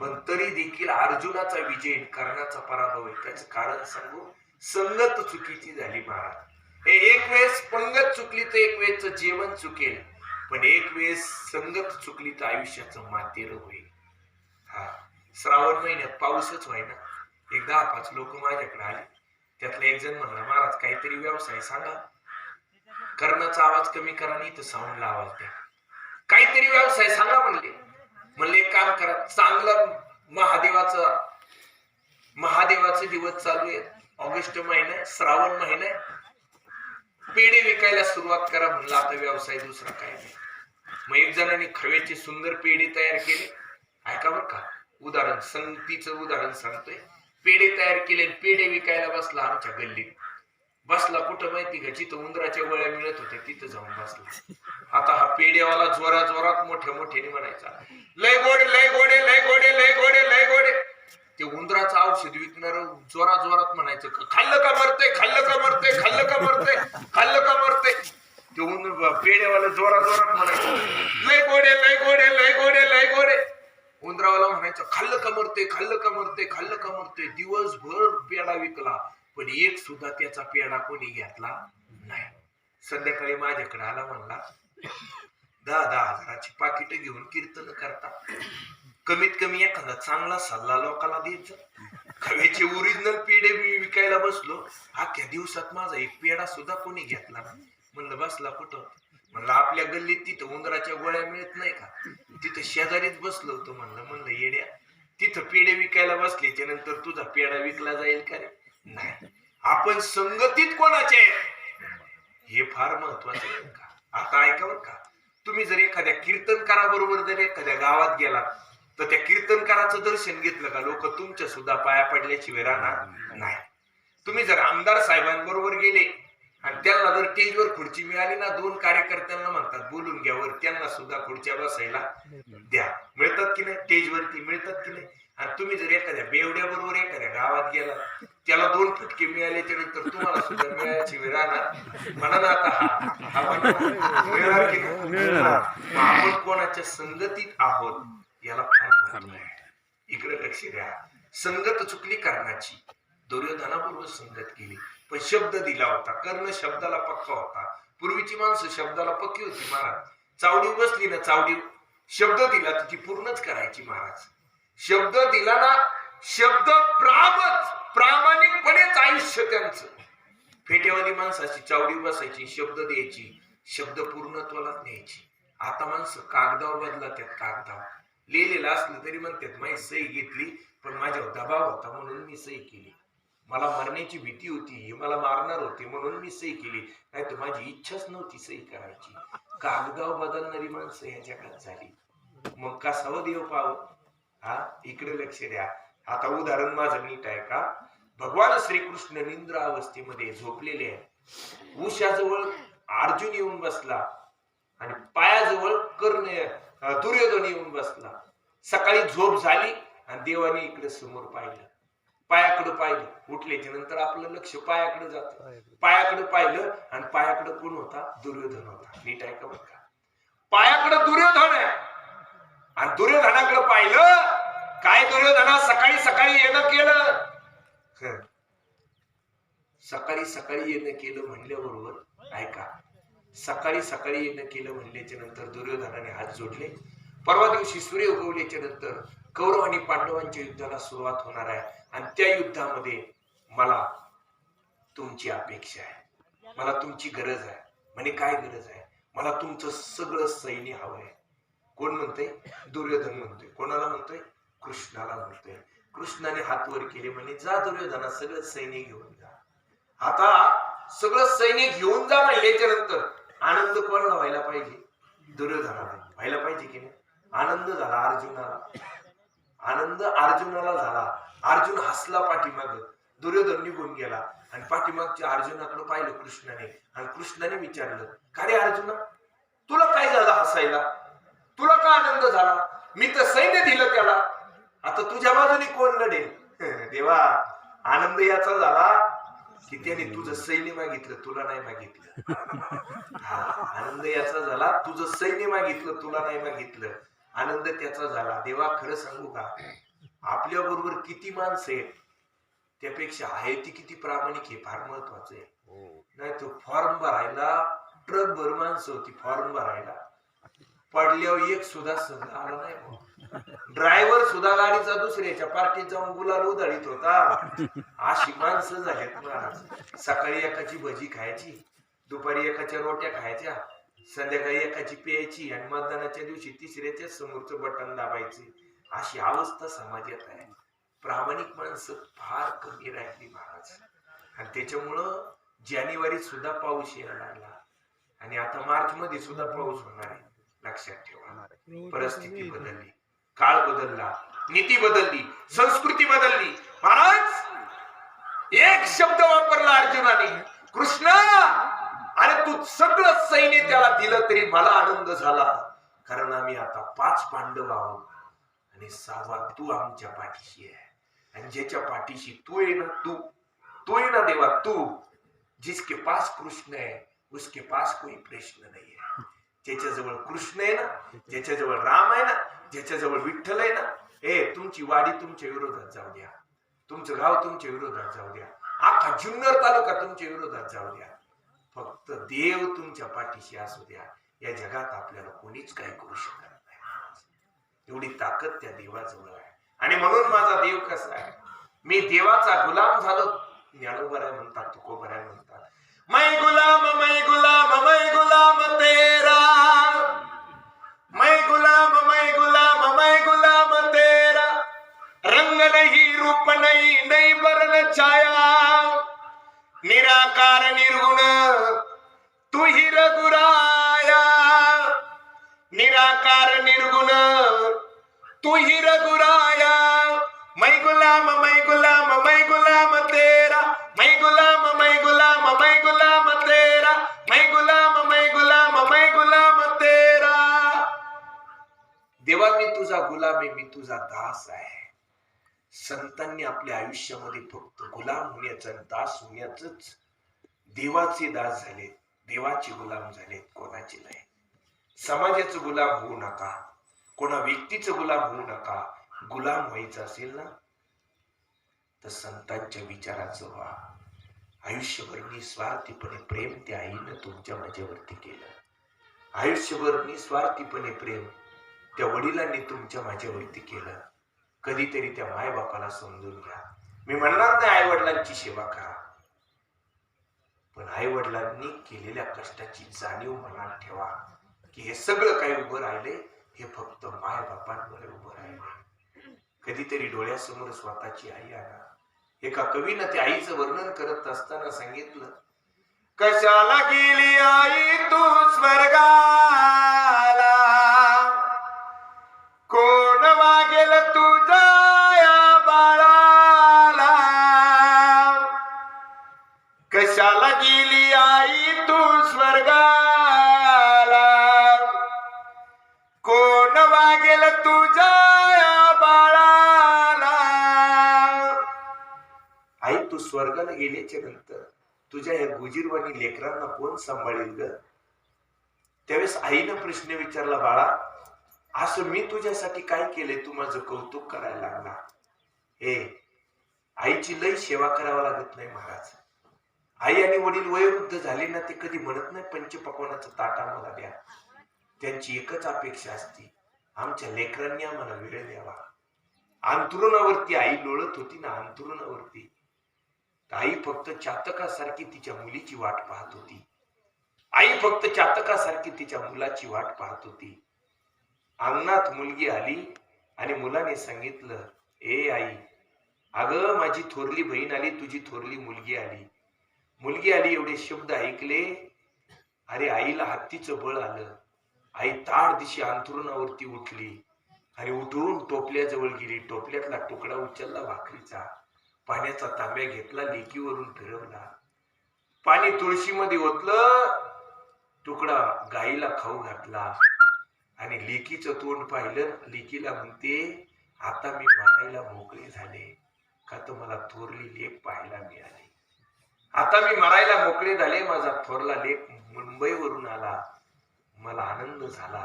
पण तरी देखील अर्जुनाचा विजय कर्णाचा पराभव आहे. त्याचं कारण सांगू संगत चुकीची झाली महाराज. हे एक वेळेस पंगत चुकली तर एक वेळेच जेवण चुकेल. पण एक वेळेस संगत चुकली तर आयुष्याचं मातेर होईल. हा श्रावण महिन्यात पाऊसच व्हायना. एक दहा पाच लोक माझ्याकडे आले. त्यातला एक जण म्हणला महाराज काहीतरी व्यवसाय सांगा. कर्णाचा आवाज कमी करा नाही तर साऊंडला आवाज द्या. काहीतरी व्यवसाय सांगा म्हणले. म्हणले एक काम करा चांगलं महादेवाचं महादेवाचे दिवस चालू आहेत. ऑगस्ट महिना श्रावण महिना पेढे विकायला सुरुवात करा म्हणलं आता व्यवसाय दुसरा काय नाही. मग एक जणांनी खव्याचे सुंदर पेढे तयार केले. ऐका बरं का उदाहरण संगतीचं उदाहरण सांगतोय. पेढे तयार केले आणि पेढे विकायला बसला आमच्या गल्लीत. बसला कुठं माहिती का? जिथं उंदराच्या गोळ्या मिळत होत्या तिथं जाऊन बसला. आता हा पेड्यावाला जोरा जोरात मोठ्या मोठ्याने म्हणायचा लय गोडे लय गोडे लय गोडे लय गोडे लय गोडे ते उंदराचं औषध विकणार जोरा जोरात म्हणायचं खाल्लं का मरते खाल्लं का मरते खाल्लं का मरते खाल्लं का मरते ते उंदर पेड्यावाला जोरा जोरात म्हणायचं लय गोडे लय गोडे लय गोडे लय गोडे उंदरावाला म्हणायचं खाल्लं का मरते खाल्लं का मरते खाल्लं का मरते दिवसभर पेडा विकला पण एक सुद्धा त्याचा पेढा कोणी घेतला नाही. संध्याकाळी माझ्याकडे आला म्हणला दहा दहा हजाराची पाकिट घेऊन कीर्तन करता. कमीत कमी एखादा चांगला सल्ला लोकांना द्यायचा खवेचे ओरिजिनल पेढे मी विकायला बसलो. अख्ख्या दिवसात माझा एक पेढा सुद्धा कोणी घेतला नाही. म्हणलं बसला कुठं? म्हणलं आपल्या गल्लीत तिथं उंदराच्या गोळ्या मिळत नाही का? तिथं शेजारीच बसलो होतो म्हणलं म्हणलं येड्या तिथं पेढे विकायला बसल्याच्या नंतर तुझा पेढा विकला जाईल का रे? नाही आपण संगतीत कोणाचे हे फार महत्वाचं आहे का? आता ऐका बरं का. तुम्ही जर एखाद्या कीर्तनकाराबरोबर जर एखाद्या गावात गेला तर त्या कीर्तनकाराचं दर्शन घेतलं का? लोक तुमच्या सुद्धा पाया पडल्याशिवाय राहणार नाही. तुम्ही जर आमदार साहेबांबरोबर गेले आणि त्यांना जर स्टेजवर खुर्ची मिळाली ना दोन कार्यकर्त्यांना म्हणतात बोलून घ्यावर त्यांना सुद्धा खुर्च्या बसायला द्या. मिळतात की नाही? स्टेजवरती मिळतात की नाही? आणि तुम्ही जर एखाद्या बेवड्या बरोबर एखाद्या गावात गेला त्याला दोन फटके मिळाल्याच्या नंतर तुम्हाला सुद्धा मिळायची वेळ राहणार म्हणा ना आता. मग आपण कोणाच्या संगतीत आहोत याला फार इकडे लक्ष द्या. संगत चुकली करण्याची. दुर्योधनाबरोबर संगत केली. पण शब्द दिला होता. कर्ण शब्दाला पक्का होता. पूर्वीची माणसं शब्दाला पक्की होती महाराज. चावडी बसली ना चावडी. शब्द दिला तर ती पूर्णच करायची महाराज. शब्द दिला ना शब्द प्रामाणिकपणेच आयुष्य त्यांचं. फेटेवाली माणसाची चावडी बसायची शब्द द्यायची शब्द पूर्णत्वाला न्यायची. आता माणसं कागदावर बदला त्यात कागदावर. लिहिलेलं असलं तरी म्हणतात माझी सही घेतली पण माझ्यावर दबाव होता म्हणून मी सही केली. मला मरण्याची भीती होती हे मला मारणार होते म्हणून मी सही केली. नाही तर माझी इच्छाच नव्हती सही करायची. कागदाव बदलणारी माणसं ह्या जगात झाली. मग कसावं देव पाव? हा इकडे लक्ष द्या. आता उदाहरण माझं नीट आहे का? भगवान श्रीकृष्ण निंद्र अवस्थेमध्ये झोपलेले आहे उशाजवळ अर्जुन येऊन बसला आणि पायाजवळ कर्ण दुर्योधन येऊन बसला. सकाळी झोप झाली आणि देवाने इकडे समोर पाहिलं. पायाकडे पाहिलं. उठल्याच्या नंतर आपलं लक्ष पायाकडे जात. पायाकडे. पाहिलं आणि पायाकडे कोण होता? दुर्योधन होता. नीट आहे का का. पायाकडे दुर्योधन आहे. आणि दुर्योधनाकडे पाहिलं काय दुर्योधना सकाळी सकाळी येणं केलं. सकाळी सकाळी येणं केलं म्हणल्याबरोबर ऐका सकाळी सकाळी येणं केलं म्हणल्याच्या नंतर दुर्योधनाने हात जोडले. परवा दिवशी सूर्य उगवल्याच्या नंतर कौरव आणि पांडवांच्या युद्धाला सुरुवात होणार आहे आणि त्या युद्धामध्ये मला तुमची अपेक्षा आहे. मला तुमची गरज आहे. म्हणे काय गरज आहे? मला तुमचं सगळं सैन्य हवं आहे. कोण म्हणतंय? दुर्योधन म्हणतोय. कोणाला म्हणतोय? कृष्णाला म्हणतोय. कृष्णाने हात वर केले म्हणे जा दुर्योधना सगळं सैन्य घेऊन जा. आता सगळं सैनिक घेऊन जा म्हणल्याच्या नंतर. आनंद कोणाला व्हायला पाहिजे? दुर्योधनाला. व्हायला पाहिजे की नाही? आनंद झाला अर्जुनाला. आनंद अर्जुनाला झाला. अर्जुन हसला पाठीमाग. दुर्योधन निघून गेला. आणि पाठीमागच्या अर्जुनाकडे पाहिलं कृष्णाने. आणि कृष्णाने विचारलं का रे अर्जुना? तुला काय झालं हसायला? तुला का आनंद झाला? मी तर सैन्य दिलं त्याला. आता तुझ्या बाजूने कोण लढेल? देवा आनंद याचा झाला. की त्याने तुझं सैन्य मागितलं तुला नाही मागितलं. हा आनंद याचा झाला. तुझं सैन्य मागितलं तुला नाही मागितलं. आनंद त्याचा झाला. देवा खरं सांगू का? आपल्या बरोबर किती माणसं आहेत त्यापेक्षा आहे ती किती प्रामाणिक हे फार महत्वाचं आहे. नाही तो फॉर्म भरायला ट्रक भर माणसं होती फॉर्म भरायला. पडल्यावर एक सुद्धा संघ आला नाही ड्रायव्हर सुद्धा गाडीचा दुसऱ्याच्या पार्टीत जाऊन गुलाल उधळीत होता. अशी माणसं महाराज. सकाळी एकाची भजी खायची दुपारी एकाच्या रोट्या खायच्या संध्याकाळी एकाची प्यायची आणि मतदानाच्या दिवशी तिसऱ्याच्या समोरचं बटन दाबायचे. अशी अवस्था समाजात आहे. प्रामाणिक माणसं फार कमी राहिली महाराज. आणि त्याच्यामुळं जानेवारीत सुद्धा पाऊस यायला लागला. आणि आता मार्च मध्ये सुद्धा पाऊस होणार आहे. लक्षात ठेवा. परिस्थिती बदलली. काळ बदलला नीती बदलली संस्कृती बदलली. महाराज एक शब्द वापरला अर्जुनाने. कृष्ण अरे तू सगळं सैन्य त्याला दिलं तरी मला आनंद झाला. कारण आम्ही आता पाच पांडव आहोत. आणि सहावा तू आमच्या पाठीशी आहे. आणि ज्याच्या पाठीशी तू ये ना तू तू ये ना देवा तू. जिसके पास कृष्ण है उसके पास कोई प्रश्न नहीं है ज्याच्याजवळ कृष्ण आहे ना ज्याच्याजवळ राम आहे ना ज्याच्याजवळ विठ्ठल आहे ना हे तुमची वाडी तुमच्या विरोधात जाऊ द्या. तुमचं गाव तुमच्या विरोधात जाऊ द्या. अख्खा जुन्नर तालुका तुमच्या विरोधात जाऊ द्या. फक्त देव तुमच्या पाठीशी असू द्या. या जगात आपल्याला कोणीच काही करू शकत नाही. एवढी ताकद त्या देवाजवळ आहे. आणि म्हणून माझा देव कसा आहे? मी देवाचा गुलाम झालो. ज्ञानोबराय म्हणतात तुकोबराय म्हणतात. मै गुलाम मै गुलाम मै गुलाम ते नहीं रूप नहीं छाया. निराकार निर्गुण तू ही रघुराया. निराकार निर्गुण तू ही रघुराया. मैं गुलाम मैं गुलाम मैं गुलाम तेरा. मै गुलाम मैं गुलाम मैं गुलाम तेरा. मैं गुलाम मैं गुलाम मैं गुलाम तेरा. देवा मी तुझा गुलाम आहे मी तुझा दास आहे. संतांनी आपल्या आयुष्यामध्ये फक्त गुलाम होण्याचा दास होण्याच देवाचे दास झाले देवाचे गुलाम झाले कोणाचे नाही. समाजाचं गुलाम होऊ नका. कोणा व्यक्तीचं गुलाम होऊ नका. गुलाम व्हायचं असेल ना तर संतांच्या विचाराचं व्हा. आयुष्यभर निस्वार्थीपणे प्रेम त्या आईनं तुमच्या माझ्यावरती केलं. आयुष्यभर निस्वार्थीपणे प्रेम त्या वडिलांनी तुमच्या माझ्यावरती केलं. कधीतरी त्या मायबापाला समजून घ्या. मी म्हणणार नाही आई वडिलांची सेवा करा. पण आई वडिलांनी केलेल्या कष्टाची जाणीव मनात ठेवा की हे सगळं काही उभं राहिले हे फक्त माय बापांमुळे उभं राहिले. कधीतरी डोळ्यासमोर स्वतःची आई आणा. एका कवीनं त्या आईचं वर्णन करत असताना सांगितलं कशाला गेली आई तू स्वर्गाला? कोण वागेल तुझ्या स्वर्गाला. कोण वागेल तुझ्या बाळाला? आई तू स्वर्गाला गेल्याच्यानंतर तुझ्या या गुजीरवाणी लेकरांना कोण सांभाळेल ग? त्यावेळेस आईनं प्रश्न विचारला बाळा असं मी तुझ्यासाठी काय केले तू माझं कौतुक करायला लागला. हे आईची लई सेवा करावा लागत नाही महाराज. आई आणि वडील वयोवृद्ध झाले ना ते कधी म्हणत नाही पंचपक्वानाचं ताट आम्हाला द्या. त्यांची एकच अपेक्षा असते. आमच्या लेकरांनी आम्हाला वेळ द्यावा. अंतरुणावरती आई लोळत होती ना अंतरुणावरती आई फक्त चातकासारखी तिच्या मुलीची वाट पाहत होती. आई फक्त चातकासारखी तिच्या मुलाची वाट पाहत होती. अंगणात मुलगी आली आणि मुलाने सांगितलं ए आई अगं माझी थोरली बहीण आली तुझी थोरली मुलगी आली. मुलगी आली एवढे शब्द ऐकले. अरे आईला हत्तीचं बळ आलं. आई ताड दिशी अंथरुणावरती उठली. आणि उठून टोपल्याजवळ गेली. टोपल्यातला तुकडा उचलला भाकरीचा. पाण्याचा तांब्या घेतला लेकीवरून फिरवला. पाणी तुळशीमध्ये ओतलं. तुकडा गाईला खाऊ घातला. आणि लेकीचं तोंड पाहिलं. लेकीला म्हणते आता मी मरायला मोकळे झाले. का तर मला थोरली लेख पाहायला मिळाली. आता मी मरायला मोकळे झाले. माझा थोरला लेख मुंबईवरून आला. मला आनंद झाला.